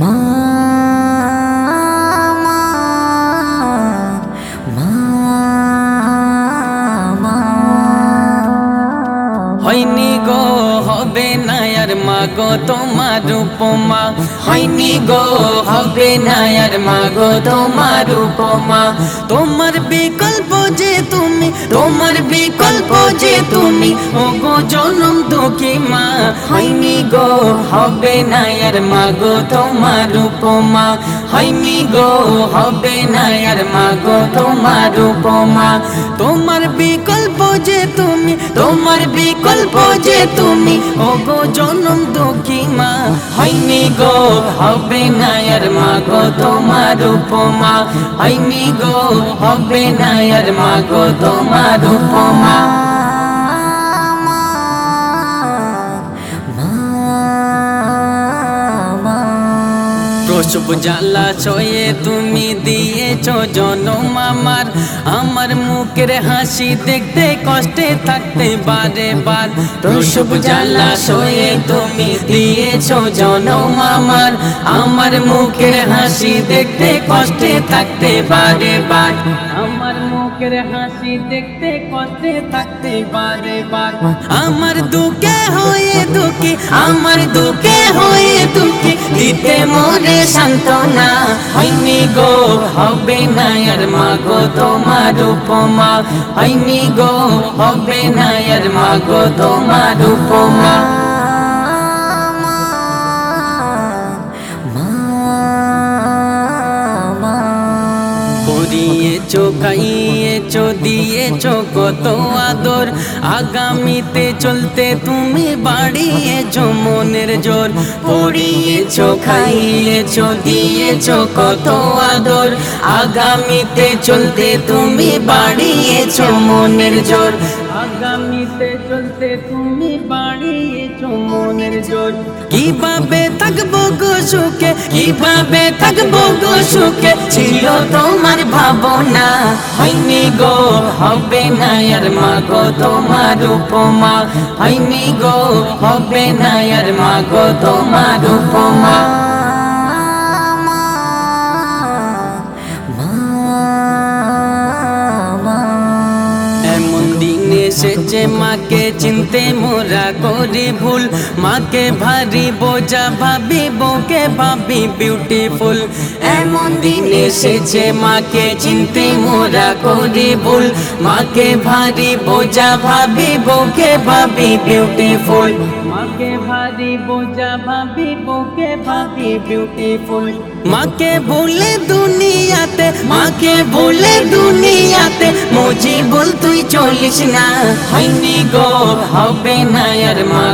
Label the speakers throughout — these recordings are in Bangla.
Speaker 1: মা
Speaker 2: আর মা গো তোমার উপমা। হয়নি গো, হবে না আর মা গো তোমার উপমা। তোমার বিকল্প যে তুমি, তোমার বিকল্প যে তুমি ও গো জনম দুঃখী মা। হয়নি গো, হবে না আর মা গো তোমার উপমা। হয়নি গো, হবে না আর মা গো তোমার উপমা। তোমার বিকল্প যে তুমি, তোমার বিকল্প যে তুমি। ও গো জনম দুঃখী মা হয়নি গো, হবে না আর মা গো তোমার উপমা। হয়নি গো, হবে না আর মা গো তোমার উপমা। প্রসব জ্বালা ছয়ে তুমি দিয়েছ জনম আমার। আমার মুখের হাসি দেখতে কষ্টে থাকতে বারে বার। প্রসব জ্বালা ছয়ে তুমি দিয়েছ জনম আমার। আমার মুখের হাসি দেখতে কষ্টে থাকতে বারে বার। আমার মুখের হাসি দেখতে কষ্টে থাকতে বারে বার। আমার দুঃখে হয়ে দুঃখী, আমার দুঃখে হয়ে দুঃখী, দিতে মোরে সান্ত্বনা। হয়নি গো, হবে না আর মা গো তোমার উপমা। হয়নি গো, হবে না আর মা তোমার উপমা। করিয়েছো খাইয়েছো দিয়েছ কত আদর। আগামীতে চলতে তুমি বাড়িয়েছো মনের জোর। পড়িয়েছো খাইয়েছো দিয়েছ কত আদর। আগামীতে চলতে তুমি বাড়িয়েছো মনের জোর। আগামীতে চলতে তুমি বাড়িয়েছো মনের জোর। কীভাবে থাকব গো সুখে? কীভাবে থাকব গো সুখে? ছিল তোমার ভাবনা। হয়নি গো, হবে না আর মা গো তোমার উপমা। হয়নি গো, হবে না আর মা গো তোমার উপমা। এসেছে মাকে চিনতে মোরা করি ভুল। মাকে ভারী বোঝা ভাবি, বউকে ভাবি বিউটিফুল এমন দিন এসেছে মাকে চিনতে মোরা করি ভুল। মাকে ভারী বোঝা ভাবি, বউকে ভাবি বিউটিফুল মাকে ভারী বোঝা ভাবি, বউকে ভাবি বিউটিফুল মাকে ভুলে দুনিয়াতে, মাকে ভুলে দুনিয়াতে মজি বল তুই চলিস না। হয়নি গো, হবে না আর মা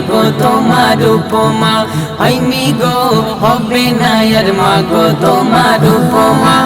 Speaker 2: তোমার উপমা। হয়নি গো, হবে না আর মা তোমার উপমা।